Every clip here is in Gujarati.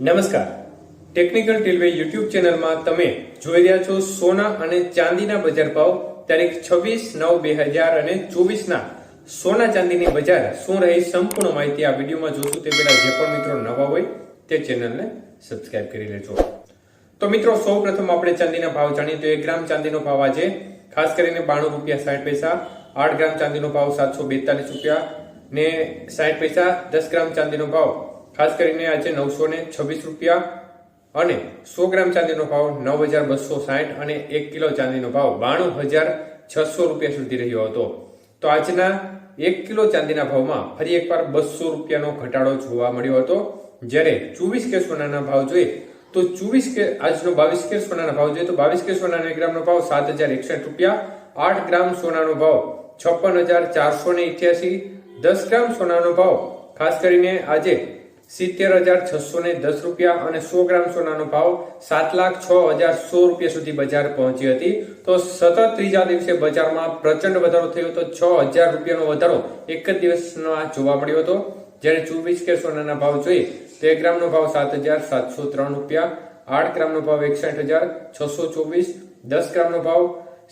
નમસ્કાર. ટેકનિકલ ટેલવે યુટ્યુબ ચેનલમાં તમે જોઈ રહ્યા છો સોના અને ચાંદીના બજાર ભાવ, તારીખ છવ્વીસ નવ બે હજાર અને ચોવીસના. સોના ચાંદીની બજાર શું રહી સંપૂર્ણ માહિતી આ વિડીયોમાં જોશું. તે પહેલા જે પણ મિત્રો નવા હોય તે ચેનલને સબસ્ક્રાઇબ કરી લેજો. તો મિત્રો સૌ પ્રથમ આપણે ચાંદીના ભાવ જાણીએ. તો એક ગ્રામ ચાંદીનો ભાવ આજે ખાસ કરીને બાણું રૂપિયા સાઠ પૈસા, આઠ ગ્રામ ચાંદીનો ભાવ સાતસો બેતાલીસ રૂપિયા ને સાઠ પૈસા, દસ ગ્રામ ચાંદીનો ભાવ ખાસ કરીને આજે નવસો ને છવ્વીસ રૂપિયા અને સો ગ્રામ ચાંદીનો ભાવ નવ હજાર બસો સાઠ અને એક કિલો ચાંદીનો ભાવ બાણું હજાર છસો રૂપિયા સુધી રહ્યો હતો. તો આજના એક કિલો ચાંદીના ભાવમાં ફરી એકવાર બસો રૂપિયાનો ઘટાડો જોવા મળ્યો હતો. જ્યારે ચોવીસ કે સોનાના ભાવ જોઈએ તો ચોવીસ કે, આજનો બાવીસ કે સોનાના ભાવ જોઈએ તો બાવીસ કે સોનાના એક ગ્રામનો ભાવ સાત હજાર એકસઠ રૂપિયા, આઠ ગ્રામ સોનાનો ભાવ છપ્પન હજાર ચારસો ને દસ ગ્રામ સોનાનો ભાવ ખાસ કરીને આજે સિત્તેર હજાર છસો ને દસ રૂપિયા અને સો ગ્રામ સોનાનો ભાવ સાત લાખ છ હજાર સો રૂપિયા સુધી બજાર પહોંચી હતી. તો સતત ત્રીજા દિવસે બજારમાં પ્રચંડ વધારો થયો હતો છ હજાર રૂપિયાનો વધારો એક જ દિવસમાં જોવા મળ્યો હતો. જ્યારે ચોવીસ કે સોનાના ભાવ જોઈએ, તો એક ગ્રામનો ભાવ સાત હજાર સાતસો ત્રણ રૂપિયા, આઠ ગ્રામનો ભાવ એકસઠ હજાર છસો ચોવીસ, દસ ગ્રામનો ભાવ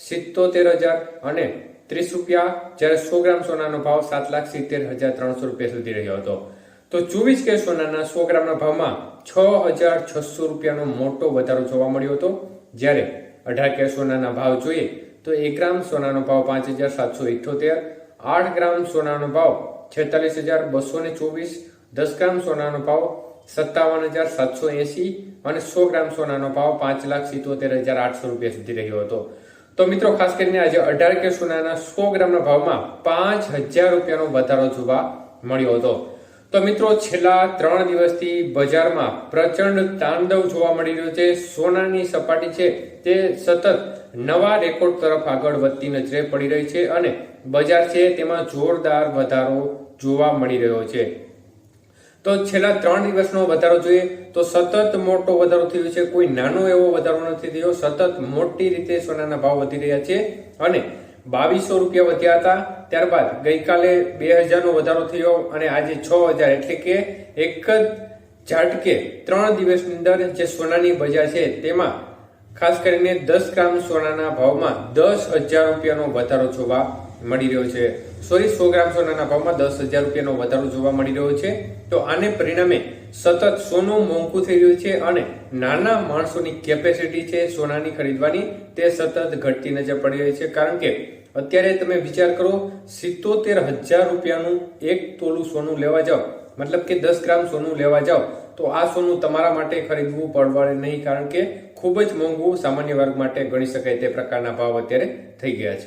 સિત્તોતેર હજાર અને ત્રીસ રૂપિયા, જ્યારે સો ગ્રામ સોનાનો ભાવ સાત લાખ સિત્તેર હજાર ત્રણસો રૂપિયા સુધી રહ્યો હતો. તો ચોવીસ કે સોનાના સો ગ્રામના ભાવમાં છ હજાર છસો રૂપિયાનો મોટો વધારો જોવા મળ્યો હતો. જ્યારે અઢાર કે સોનાના ભાવ જોઈએ તો એક ગ્રામ સોનાનો ભાવ પાંચ હજાર સાતસો ઇઠ્ઠોતેર આઠ ગ્રામ સોનાનો ભાવ છેતાલીસ હજાર બસો ને ચોવીસ, દસ ગ્રામ સોનાનો ભાવ સત્તાવન હજાર સાતસો એસી અને સો ગ્રામ સોનાનો ભાવ પાંચ લાખ સિત્તોતેર હજાર આઠસો રૂપિયા સુધી રહ્યો હતો. તો મિત્રો, ખાસ કરીને આજે અઢાર કે સોનાના સો ગ્રામના ભાવમાં પાંચ હજાર રૂપિયાનો વધારો જોવા મળ્યો હતો. તો મિત્રો, છેલ્લા ત્રણ દિવસથી બજારમાં પ્રચંડ તાંડવ જોવા મળી રહ્યો છે. સોનાની સપાટી છે તે સતત નવા રેકોર્ડ તરફ આગળ વધતી નજરે પડી રહી છે અને બજાર છે તેમાં જોરદાર વધારો જોવા મળી રહ્યો છે. તો છેલ્લા ત્રણ દિવસનો વધારો જોઈએ તો સતત મોટો વધારો થયો છે. કોઈ નાનો એવો વધારો નથી થયો. સતત મોટી રીતે સોનાના ભાવ વધી રહ્યા છે અને બાવીસો રૂપિયા વધ્યા હતા. ત્યારબાદ ગઈકાલે બે હજારનો વધારો થયો અને આજે છ હજાર. એટલે કે એક જ ઝાટકે ત્રણ દિવસની અંદર જે સોનાની બજાર છે તેમાં ખાસ કરીને દસ ગ્રામ સોનાના ભાવમાં દસ હજાર રૂપિયાનો વધારો જોવા મળી રહ્યો છે. સોરી સો ગ્રામ સોનાના ભાવમાં દસ હજાર રૂપિયાનો વધારો જોવા મળી રહ્યો છે. તો આને પરિણામે સતત સોનું મોંઘું થઈ રહ્યું છે અને નાના માણસોની કેપેસિટી છે સોનાની ખરીદવાની તે સતત ઘટતી નજર પડી રહી છે. કારણ કે અત્યારે તમે વિચાર કરો, સિત્તોતેર હજાર રૂપિયાનું એક તોલું સોનું લેવા જાઓ, મતલબ કે દસ ગ્રામ સોનું લેવા જાઓ, તો આ સોનું તમારા માટે ખરીદવું પડવાડે નહીં. કારણ કે ખૂબ જ મોંઘું સામાન્ય વર્ગ માટે ગણી શકાય તે પ્રકારના ભાવ અત્યારે થઈ ગયા છે.